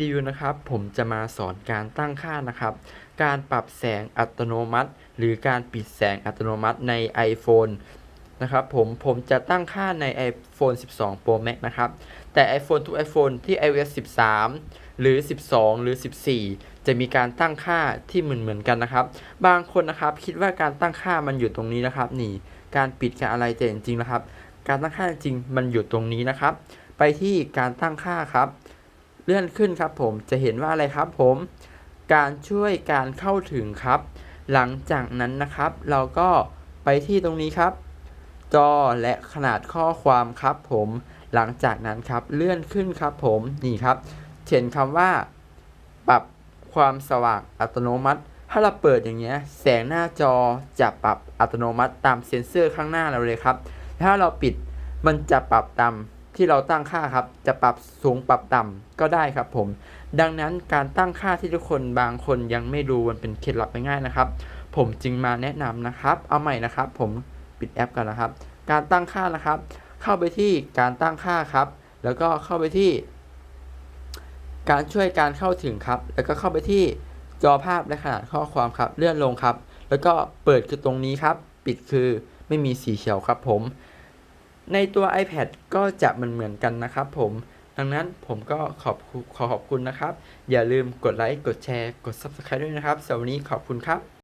รีวิวนะครับผมจะมาสอนการตั้งค่านะครับ การปรับแสงอัตโนมัติ หรือการปิดแสงอัตโนมัติใน iPhone นะครับผมผมจะตั้งค่าใน iPhone 12 Pro Max นะครับ แต่ iPhone ทุก iPhone ที่ iOS 13 หรือ 12 หรือ 14 จะมีการตั้งค่าที่เหมือนเหมือนกันนะครับ บางคนนะครับคิดว่าการตั้งค่ามันอยู่ตรงนี้นะครับ นี่การปิดการอะไรแต่จริงๆนะครับ การตั้งค่าจริงมันอยู่ตรงนี้นะครับ ไปที่การตั้งค่าครับ เลื่อนขึ้นครับผมจะเห็นว่าอะไรครับผม การช่วยการเข้าถึงครับ หลังจากนั้นนะครับ เราก็ไปที่ตรงนี้ครับ จอและขนาดข้อความครับผมหลังจากนั้นครับเลื่อนขึ้นครับผมนี่ครับเขียนคำว่า ปรับความสว่างอัตโนมัติ ถ้าเราเปิดอย่างเงี้ยแสงหน้าจอจะปรับอัตโนมัติตามเซ็นเซอร์ข้างหน้าเราเลยครับ ถ้าเราปิดมันจะปรับตาม ที่เราตั้งค่าครับ จะปรับสูงปรับต่ำก็ได้ครับผม ดังนั้นการตั้งค่าที่ทุกคนบางคนยังไม่รู้มันเป็นเคล็ดลับง่ายๆนะครับ ผมจึงมาแนะนำนะครับ เอาใหม่นะครับ ผมปิดแอปกันนะครับ การตั้งค่านะครับ เข้าไปที่การตั้งค่าครับ แล้วก็เข้าไปที่ การช่วยการเข้าถึงครับ แล้วก็เข้าไปที่จอภาพและขนาดข้อความครับ เลื่อนลงครับ แล้วก็เปิดคือตรงนี้ครับ ปิดคือไม่มีสีเขียวครับผม ในตัว iPad ก็จะมันเหมือนกันนะครับผม ดังนั้นผมก็ขอบขอขอบคุณนะครับ อย่าลืมกดไลค์ กดแชร์ กด Subscribe ด้วยนะครับสำหรับวันนี้ขอบคุณครับ